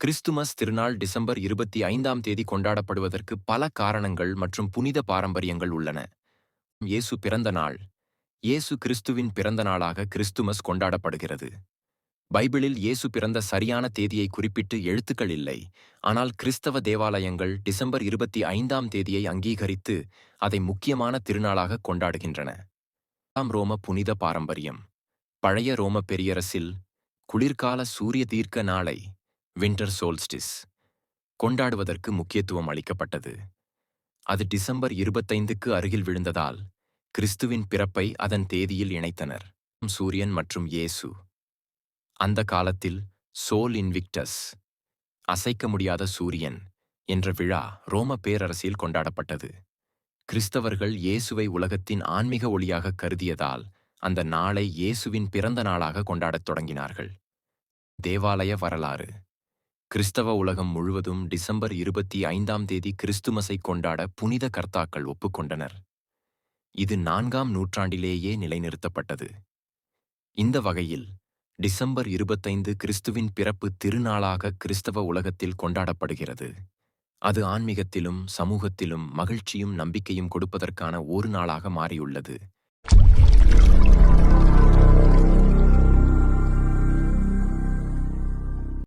Christmas திருநாள் December இருபத்தி ஐந்தாம் தேதி கொண்டாடப்படுவதற்கு பல காரணங்கள் மற்றும் புனித பாரம்பரியங்கள் உள்ளன. இயேசு பிறந்த நாள். இயேசு கிறிஸ்துவின் பிறந்த நாளாக கிறிஸ்துமஸ் கொண்டாடப்படுகிறது. பைபிளில் இயேசு பிறந்த சரியான தேதியை குறிப்பிட்டு எழுத்துக்கள் இல்லை. ஆனால் கிறிஸ்தவ தேவாலயங்கள் டிசம்பர் இருபத்தி ஐந்தாம் தேதியை அங்கீகரித்து அதை முக்கியமான திருநாளாக கொண்டாடுகின்றன. ஆம் ரோம புனித பாரம்பரியம். பழைய ரோம பெரியரசில் குளிர்கால சூரிய தீர்க்க நாளை வின்டர் சோல்ஸ்டிஸ் கொண்டாடுவதற்கு முக்கியத்துவம் அளிக்கப்பட்டது. அது டிசம்பர் இருபத்தைந்துக்கு அருகில் விழுந்ததால் கிறிஸ்துவின் பிறப்பை அதன் தேதியில் இணைத்தனர். சூரியன் மற்றும் இயேசு. அந்த காலத்தில் சோல் இன்விக்டஸ் அசைக்க முடியாத சூரியன் என்ற விழா ரோம பேரரசில் கொண்டாடப்பட்டது. கிறிஸ்தவர்கள் இயேசுவை உலகத்தின் ஆன்மீக ஒளியாக கருதியதால் அந்த நாளை இயேசுவின் பிறந்த நாளாக கொண்டாடத் தொடங்கினார்கள். தேவாலய வரலாறு. கிறிஸ்தவ உலகம் முழுவதும் டிசம்பர் இருபத்தி ஐந்தாம் தேதி கிறிஸ்துமஸை கொண்டாட புனித கர்த்தாக்கள் ஒப்புக்கொண்டனர். இது நான்காம் நூற்றாண்டிலேயே நிலைநிறுத்தப்பட்டது. இந்த வகையில் டிசம்பர் இருபத்தைந்து கிறிஸ்துவின் பிறப்பு திருநாளாக கிறிஸ்தவ உலகத்தில் கொண்டாடப்படுகிறது. அது ஆன்மீகத்திலும் சமூகத்திலும் மகிழ்ச்சியும் நம்பிக்கையும் கொடுப்பதற்கான ஒரு நாளாக மாறியுள்ளது.